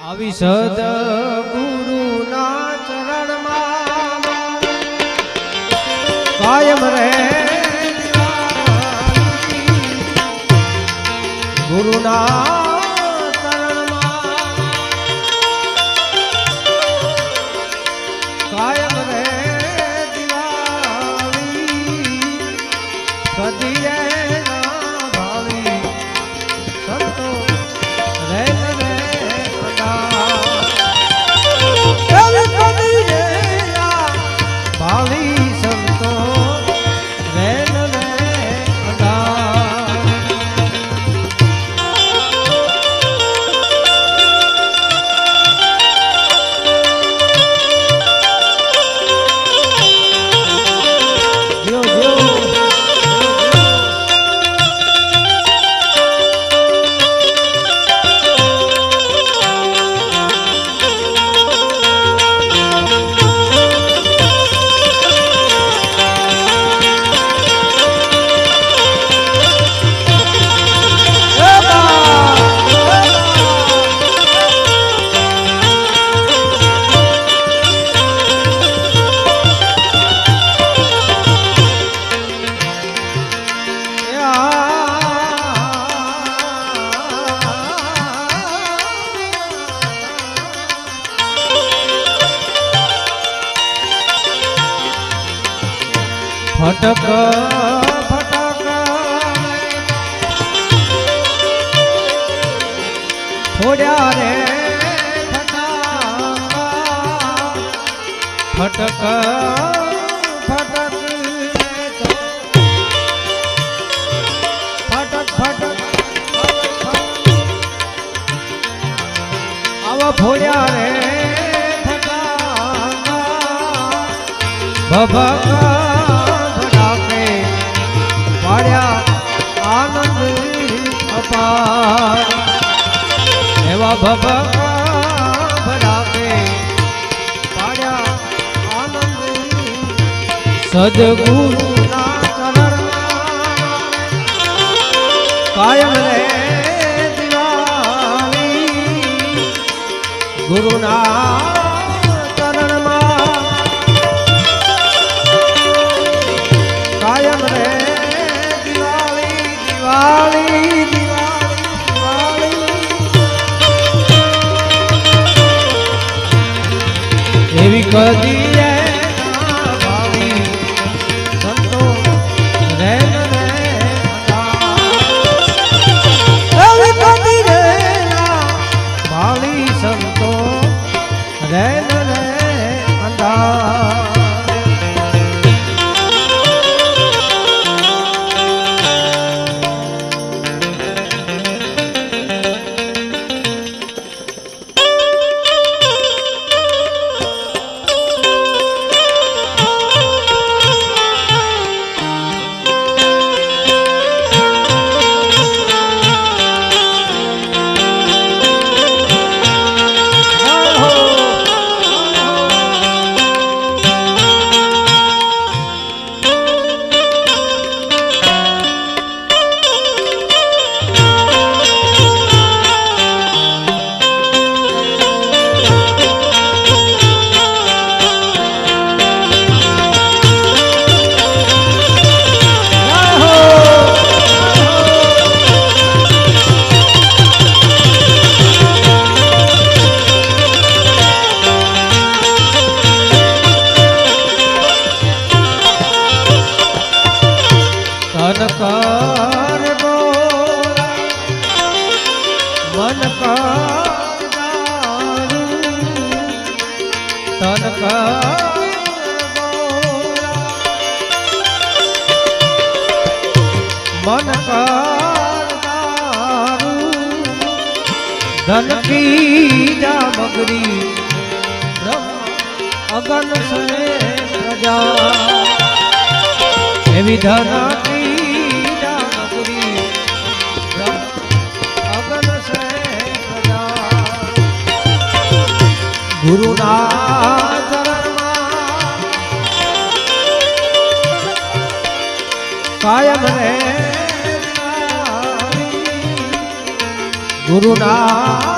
આવી સદ ગુરુના ચરણમાં કાયમ રહે ગુરુના ફટક ફટક. થોડ્યા રે ફટાકા ફટક. ફટક ફટક. આવા ફોડ્યા રે ફટાકા. ભભક. આનંદ એવા સદગુરુના ચરણમાં કાયમ રે દિવાળી. ગુરુના कदी મન ધન કી જામગરી બ્રહ્મ અગન સે પ્રજા. એવી પ્રજા. ગુરુના કાયમ રે ગુરુના